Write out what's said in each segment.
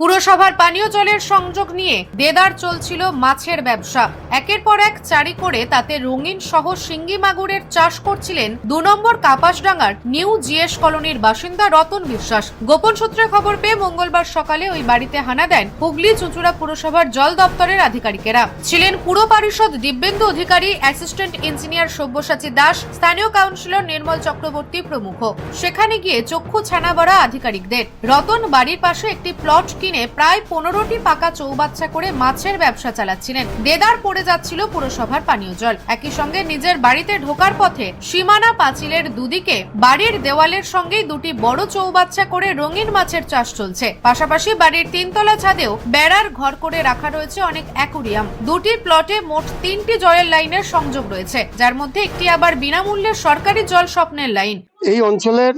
পুরসভার পানীয় জলের সংযোগ নিয়ে দেদার চলছিল মাছের ব্যবসা। একের পর এক চারি করে তাতে রঙিন সহ শিঙ্গি মাগুরের চাষ করছিলেন দু নম্বর কাপাসডাঙ্গার নিউ জিএস কলোনির বাসিন্দা রতন বিশ্বাস। গোপন সূত্রে খবর পেয়ে মঙ্গলবার সকালে ওই বাড়িতে হানা দেন হুগলি চুঁচুড়া পুরসভার জল দপ্তরের আধিকারিকেরা। ছিলেন পুর পরিষদ দিব্যেন্দু অধিকারী, অ্যাসিস্ট্যান্ট ইঞ্জিনিয়ার সব্যসাচী দাস, স্থানীয় কাউন্সিলর নির্মল চক্রবর্তী প্রমুখ। সেখানে গিয়ে চক্ষু ছানা বড়া আধিকারিকদের। রতন বাড়ির পাশে একটি প্লট কিনে প্রায় পনেরোটি পাকা চৌবাচ্চা করে মাছের ব্যবসা চালাচ্ছিলেন। দেদার পড়ে যাচ্ছিল পুরসভার পানীয় জল। একই সঙ্গে নিজের বাড়িতে ঢোকার পথে সীমানা পাঁচিলের দুদিকে বাড়ির দেওয়ালের সঙ্গেই দুটি বড় চৌবাচ্চা করে রঙিন মাছের চাষ চলছে। পাশাপাশি বাড়ির তিনতলা ছাদেও বেড়ার ঘর করে রাখা রয়েছে অনেক অ্যাকুরিয়াম। দুটি প্লটে মোট তিনটি জলের লাইনের সংযোগ রয়েছে, যার মধ্যে একটি আবার বিনামূল্যে সরকারি জল স্বপ্নের লাইন। এই অঞ্চলের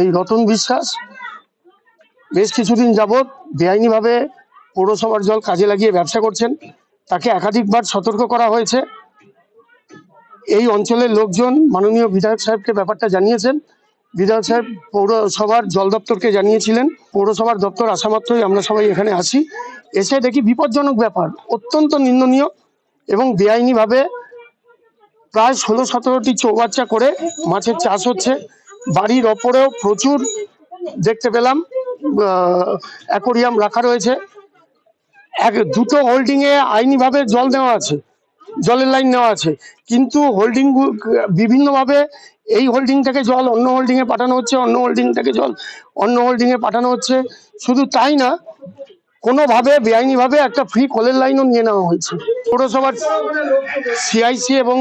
এই রতন বিশ্বাস বেশ কিছুদিন যাবৎ বেআইনিভাবে পৌরসভার জল কাজে লাগিয়ে ব্যবসা করছেন, তাকে একাধিকবার সতর্ক করা হয়েছে। এই অঞ্চলের লোকজন মাননীয় বিধায়ক সাহেবকে ব্যাপারটা জানিয়েছেন। বিধায়ক সাহেব পৌরসভার জল দপ্তরকে জানিয়েছিলেন, পৌরসভার দপ্তর আসা মাত্রই আমরা সবাই এখানে আসি এসে দেখি বিপজ্জনক ব্যাপার, অত্যন্ত নিন্দনীয় এবং বেআইনিভাবে প্রায় ষোলো সতেরোটি চৌবাচ্চা করে মাছের চাষ হচ্ছে। বাড়ির ওপরেও প্রচুর দেখতে পেলাম। অ্যাকোরিয়াম রাখা রয়েছে। এক, দুটো হোল্ডিংয়ে আইনিভাবে জল দেওয়া আছে, জলের লাইন নেওয়া আছে। কিন্তু হোল্ডিং বিভিন্নভাবে এই হোল্ডিং থেকে জল, অন্য হোল্ডিংয়ে পাঠানো হচ্ছে, অন্য হোল্ডিং থেকে জল, অন্য হোল্ডিংয়ে পাঠানো হচ্ছে। শুধু তাই না, কোনোভাবে বেআইনিভাবে একটা ফ্রি কলের লাইনও নিয়ে নেওয়া হয়েছে। পৌরসভার সিআইসি এবং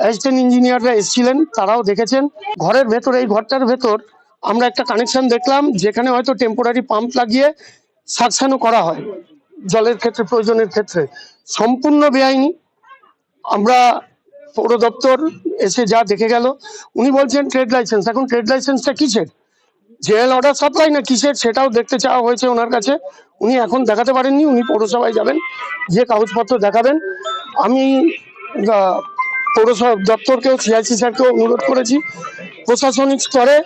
অ্যাসিস্ট্যান্ট ইঞ্জিনিয়াররা এসেছিলেন, তারাও দেখেছেন। ঘরের ভেতর, এই ঘরটার ভেতর আমরা একটা কানেকশন দেখলাম যেখানে হয়তো টেম্পোরারি পাম্প লাগিয়ে সাকশানও করা হয় জলের ক্ষেত্রে, প্রয়োজনের ক্ষেত্রে। সম্পূর্ণ বেআইনি। আমরা পৌর দপ্তর এসে যা দেখে গেল, উনি বলছেন ট্রেড লাইসেন্স এখন ট্রেড লাইসেন্সটা কিসের? জেএল অর্ডার সাপ্লাই না কিসের সেটাও দেখতে চাওয়া হয়েছে ওনার কাছে। উনি এখন দেখাতে পারেননি, উনি পৌরসভায় যাবেন যে কাগজপত্র দেখাবেন। আমি পৌরসভা দপ্তরকেও সিআইসি স্যারকেও অনুরোধ করেছি। প্রশাসনিক স্তরে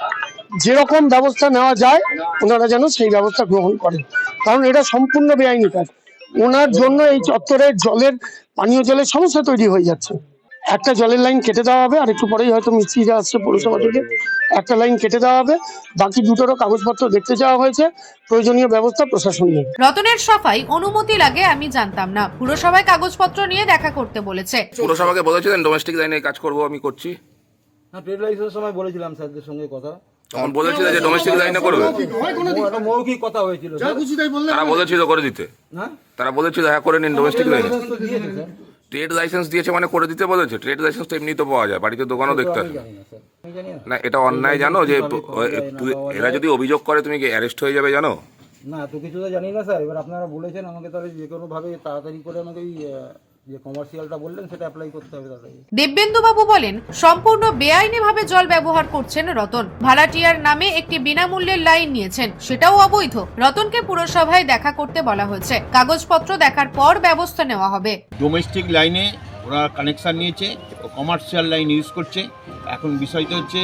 যেরকম ব্যবস্থা নেওয়া যায় ওনারা যেন সেই ব্যবস্থা গ্রহণ করেন। কারণ এটা সম্পূর্ণ বেআইনি কাজ। ওনার জন্য এই চত্বরে জলের পানীয় জলের সমস্যা তৈরি হয়ে যাচ্ছে। একটা জলের লাইন কেটে দেওয়া হবে আর একটু পরেই হয়তো মিস্ত্রিরা আসছে পৌরসভা থেকে। একটা লাইন কেটে দেওয়া হবে বাকি দুটোরও কাগজপত্র দেখতে যাওয়া হয়েছে। প্রয়োজনীয় ব্যবস্থা প্রশাসন নেবে। রতনের সাফাই অনুমতি লাগে আমি জানতাম না। পুরসভায় কাগজপত্র নিয়ে দেখা করতে বলেছে। পুরসভাকে বলেছিলেন ডোমেস্টিক লাইনে কাজ করব আমি করছি। হ্যাঁ ট্রেড লাইসেন্সের সময় বলেছিলাম স্যারদের সঙ্গে কথা। তখন বলেছিল যে ডোমেস্টিক লাইনে করবে। মৌখিক কথা হয়েছিল। তারা বলেছিল করে দিতে। হ্যাঁ? তারা বলেছিল হ্যাঁ করে নিন ডোমেস্টিক লাইনে তো ট্রেড লাইসেন্স দিয়েছে মানে করে দিতে বলেছে। ট্রেড লাইসেন্স তো এমনি তো পাওয়া যায় বাড়িতে দোকানও দেখতে আমি হবে না এটা অন্যায় জানো যে এরা যদি অভিযোগ করে তুমি কি অ্যারেস্ট হয়ে যাবে জানো? না এত কিছু তো জানি না স্যার। এবার আপনারা বলেছেন আমাকে তাহলে যে কোনো ভাবে তাড়াতাড়ি করে আমাকে যে কমার্শিয়ালটা বললেন সেটা অ্যাপ্লাই করতে হবে তাড়াতাড়ি দিব্যেন্দুবাবু বলেন সম্পূর্ণ বেআইনিভাবে জল ব্যবহার করছেন রতন। ভাড়াটিয়ার নামে একটি বিনামূল্যের লাইন নিয়েছেন সেটাও অবৈধ। রতনকে পুরসভায় দেখা করতে বলা হয়েছে। কাগজপত্র দেখার পর ব্যবস্থা নেওয়া হবে। ডোমেস্টিক লাইনে ওরা কানেকশান নিয়েছে কমার্শিয়াল লাইন ইউজ করছে। এখন বিষয়টা হচ্ছে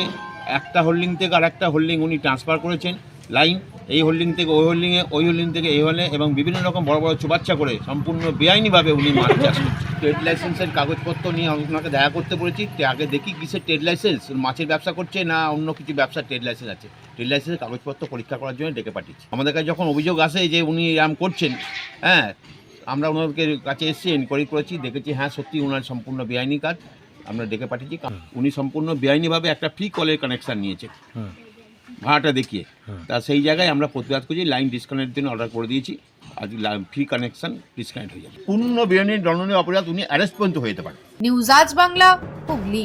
একটা হোল্ডিং থেকে আর একটা হোল্ডিং উনি ট্রান্সফার করেছেন লাইন এই হোল্ডিং থেকে, ওই হোল্ডিংয়ে ওই হোল্ডিং থেকে এই হলে এবং বিভিন্ন রকম বড় বড় চুবাচ্চা করে সম্পূর্ণ বেআইনিভাবে উনি মাছ চাষ ট্রেড লাইসেন্সের কাগজপত্র নিয়ে ওনাকে দেখা করতে বলেছি আগে দেখি কিসের ট্রেড লাইসেন্স মাছের ব্যবসা করছে না অন্য কিছু ব্যবসা ট্রেড লাইসেন্স আছে। ট্রেড লাইসেন্সের কাগজপত্র পরীক্ষা করার জন্য ডেকে পাঠিয়েছি। আমাদের কাছে যখন অভিযোগ আসে যে উনি এরম করছেন হ্যাঁ আমরা ওনাদেরকে কাছে এসেছি এনকোয়ারি করেছি, দেখেছি হ্যাঁ সত্যি ওনার সম্পূর্ণ বেআইনি কাজ, আমরা ডেকে পাঠিয়েছি। উনি সম্পূর্ণ বেআইনিভাবে একটা ফ্রি কলের কানেকশান নিয়েছে ভাড়াটা দেখিয়ে। তা সেই জায়গায় আমরা প্রতিবাদ করছি লাইন ডিসকানেক্টের জন্য অর্ডার করে দিয়েছি আজ ফ্রি কানেকশন ডিসকানেক্ট হয়ে যাবে। পূর্ণ বেআইনি দণ্ডনীয় অপরাধ উনি অ্যারেস্ট পর্যন্ত হয়ে যেতে পারে। নিউজ আজ বাংলা হুগলি।